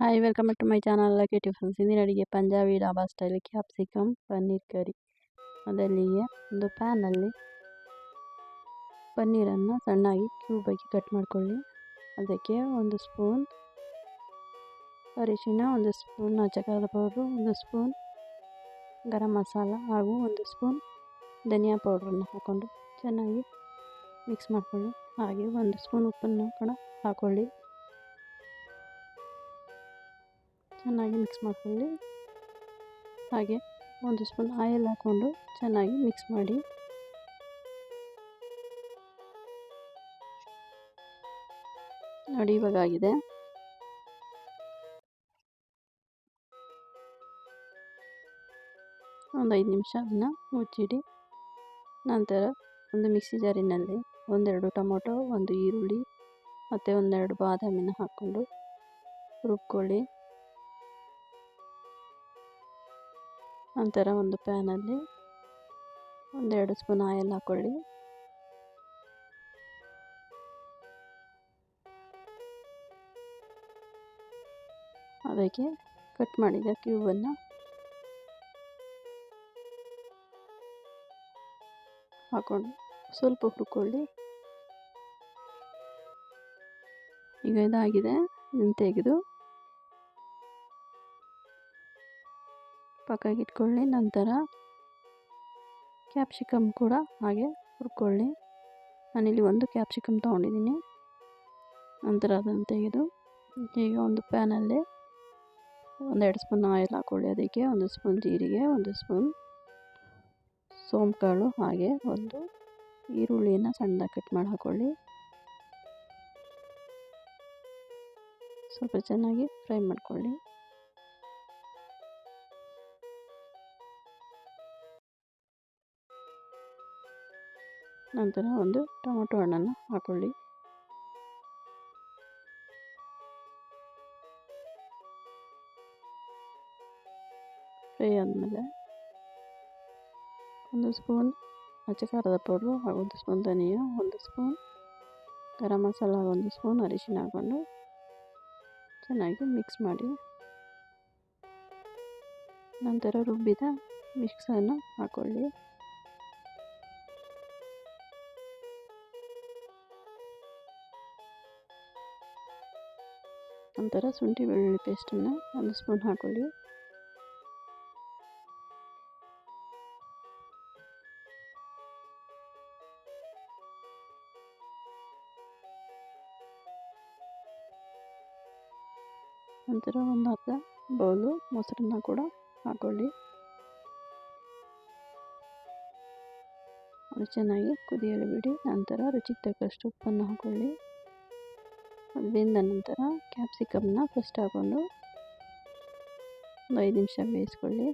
Hi welcome back to my channel Lucky Tiffins ಇಂದಿನ ಅಡುಗೆ Punjabi dhaba style capsicum paneer curry ಅದರಲ್ಲಿಯೇ ಒಂದು ಪ್ಯಾನಲ್ಲಿ ಪನ್ನೀರನ್ನು ಸಣ್ಣಾಗಿ ಕ್ಯೂಬಾಗಿ cut ಮಾಡ್ಕೊಳ್ಳಿ ಅದಕ್ಕೆ ಒಂದು ಸ್ಪೂನ್ ಅರಿಶಿನ ಒಂದು ಸ್ಪೂನ್ ಚಕ್ರದ ಪೌಡ್ರು ಒಂದು ಸ್ಪೂನ್ ಗರಂ ಮಸಾಲ ಹಾಗೂ ಒಂದು ಸ್ಪೂನ್ ಧನಿಯಾ ಪೌಡ್ರನ್ನು ಹಾಕ್ಕೊಂಡು ಚೆನ್ನಾಗಿ ಮಿಕ್ಸ್ ಮಾಡಿಕೊಳ್ಳಿ ಹಾಗೆ ಒಂದು ಸ್ಪೂನ್ ಉಪ್ಪನ್ನು ಕೂಡ ಹಾಕ್ಕೊಳ್ಳಿ ಚೆನ್ನಾಗಿ ಮಿಕ್ಸ್ ಮಾಡ್ಕೊಳ್ಳಿ. ಹಾಗೆ ಒಂದು ಸ್ಪೂನ್ ಆಯಿಲ್ ಹಾಕ್ಕೊಂಡು ಚೆನ್ನಾಗಿ ಮಿಕ್ಸ್ ಮಾಡಿ. ನೋಡಿ ಇವಾಗ ಆಗಿದೆ. ಒಂದು ಐದು ನಿಮಿಷ ಅದನ್ನು ಮುಚ್ಚಿಡಿ. ನಂತರ ಒಂದು ಮಿಕ್ಸಿ ಜಾರಿನಲ್ಲಿ ಒಂದೆರಡು ಟೊಮೊಟೊ, ಒಂದು ಈರುಳ್ಳಿ, ಮತ್ತು ಒಂದೆರಡು ಬಾದಾಮಿನ ಹಾಕ್ಕೊಂಡು ರುಬ್ಕೊಳ್ಳಿ. ನಂತರ ಒಂದು ಪ್ಯಾನಲ್ಲಿ ಒಂದೆರಡು ಸ್ಪೂನ್ ಆಯಿಲ್ ಹಾಕ್ಕೊಳ್ಳಿ ಅದಕ್ಕೆ ಕಟ್ ಮಾಡಿದ ಕ್ಯೂಬನ್ನು ಹಾಕ್ಕೊಂಡು ಸ್ವಲ್ಪ ಹುರ್ಕೊಳ್ಳಿ. ಈಗ ಇದಾಗಿದೆ ತೆಗೆದು ಪಕ್ಕಾಗಿ ಇಟ್ಕೊಳ್ಳಿ ನಂತರ ಕ್ಯಾಪ್ಸಿಕಮ್ ಕೂಡ ಹಾಗೆ ಹುರ್ಕೊಳ್ಳಿ. ನಾನಿಲ್ಲಿ ಒಂದು ಕ್ಯಾಪ್ಸಿಕಮ್ ತೊಗೊಂಡಿದ್ದೀನಿ. ನಂತರ ಅದನ್ನು ತೆಗೆದು ಈಗ ಒಂದು ಪ್ಯಾನಲ್ಲಿ ಒಂದೆರಡು ಸ್ಪೂನ್ ಆಯಿಲ್ ಹಾಕ್ಕೊಳ್ಳಿ ಅದಕ್ಕೆ, ಒಂದು ಸ್ಪೂನ್ ಜೀರಿಗೆ, ಒಂದು ಸ್ಪೂನ್ ಸೋಂಪು ಹಾಗೆ ಒಂದು ಈರುಳ್ಳಿಯನ್ನು ಸಣ್ಣದಾಗಿ ಕಟ್ ಮಾಡಿ ಹಾಕ್ಕೊಳ್ಳಿ. ಸ್ವಲ್ಪ ಚೆನ್ನಾಗಿ ಫ್ರೈ ಮಾಡ್ಕೊಳ್ಳಿ. ನಂತರ ಒಂದು ಟೊಮೊಟೊ ಹಣ್ಣನ್ನು ಹಾಕೊಳ್ಳಿ. ಫ್ರೈ ಆದಮೇಲೆ ಒಂದು ಸ್ಪೂನ್ ಅಚ್ಚ ಖಾರದ ಪೌಡ್ರು ಹಾಗೂ ಒಂದು ಸ್ಪೂನ್ ಧನಿಯಾ, ಒಂದು ಸ್ಪೂನ್ ಗರಂ ಮಸಾಲ ಒಂದು ಸ್ಪೂನ್ ಅರಿಶಿನ ಹಾಕ್ಕೊಂಡು ಚೆನ್ನಾಗಿ ಮಿಕ್ಸ್ ಮಾಡಿ. ನಂತರ ರುಬ್ಬಿದ ಮಿಕ್ಸನ್ನು ಹಾಕ್ಕೊಳ್ಳಿ ನಂತರ ಶುಂಠಿ ಬೆಳ್ಳುಳ್ಳಿ ಪೇಸ್ಟನ್ನು ಒಂದು ಸ್ಪೂನ್ ಹಾಕೊಳ್ಳಿ ನಂತರ ಒಂದು ಅರ್ಧ ಬೌಲು ಮೊಸರನ್ನ ಕೂಡ ಹಾಕೊಳ್ಳಿ ಅದು ಚೆನ್ನಾಗಿ ಕುದಿಯಲು ಬಿಡಿ, ನಂತರ ರುಚಿಗೆ ತಕ್ಕಷ್ಟು ಉಪ್ಪನ್ನು ಹಾಕ್ಕೊಳ್ಳಿ. ಬೆಂದ ನಂತರ ಕ್ಯಾಪ್ಸಿಕಮ್ನ ಫಸ್ಟ್ ಹಾಕ್ಕೊಂಡು ಒಂದು ಐದು ನಿಮಿಷ ಬೇಯಿಸ್ಕೊಳ್ಳಿ.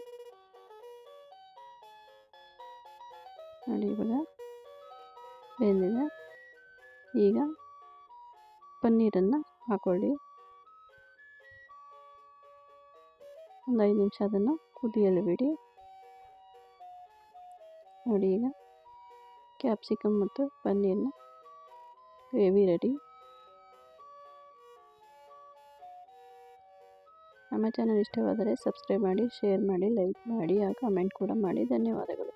ನೋಡಿ ಇವಾಗ ಬೆಂದಿದೆ. ಈಗ ಪನ್ನೀರನ್ನು ಹಾಕ್ಕೊಳ್ಳಿ ಒಂದು ಐದು ನಿಮಿಷ ಅದನ್ನು ಕುದಿಯಲು ಬಿಡಿ. ನೋಡಿ ಈಗ ಕ್ಯಾಪ್ಸಿಕಮ್ ಮತ್ತು ಪನ್ನೀರನ್ನ ಗ್ರೇವಿ ರೆಡಿ. ನಮ್ಮ ಚಾನಲ್ ಇಷ್ಟವಾದರೆ ಸಬ್ಸ್ಕ್ರೈಬ್ ಮಾಡಿ ಶೇರ್ ಮಾಡಿ ಲೈಕ್ ಮಾಡಿ ಆ ಕಮೆಂಟ್ ಕೂಡ ಮಾಡಿ. ಧನ್ಯವಾದಗಳು.